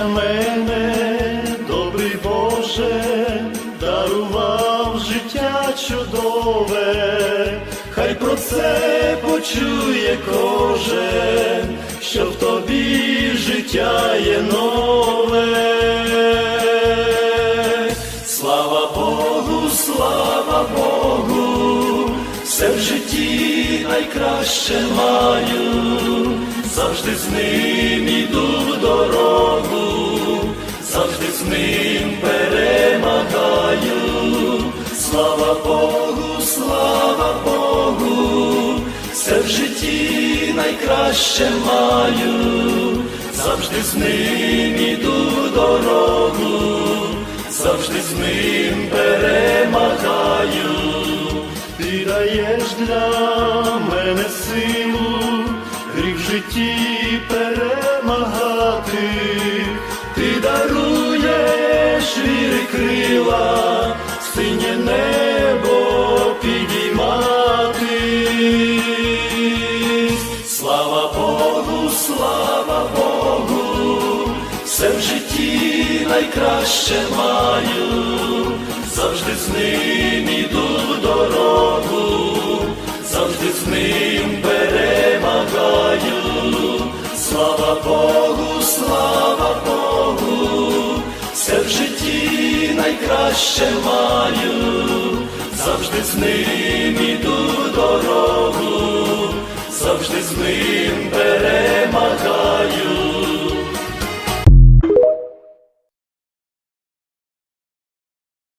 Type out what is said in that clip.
для мене, добрий Боже, дарував життя чудове, хай про це почує кожен, що в тобі життя є нове. Слава Богу, слава Богу, все в житті найкраще маю, завжди з ним іду в дорогу, завжди з ним перемагаю. Слава Богу, слава Богу, все в житті найкраще маю, завжди з ним іду в дорогу завжди з ним перемагаю, ти даєш для мене силу, гріх в житті перемагати, ти даруєш віри крила, синє небо підіймати. Слава Богу, слава Богу, все в житті найкраще маю, завжди з ним слава Богу, все в житті найкраще маю, завжди з ним іду дорогу, завжди з ним.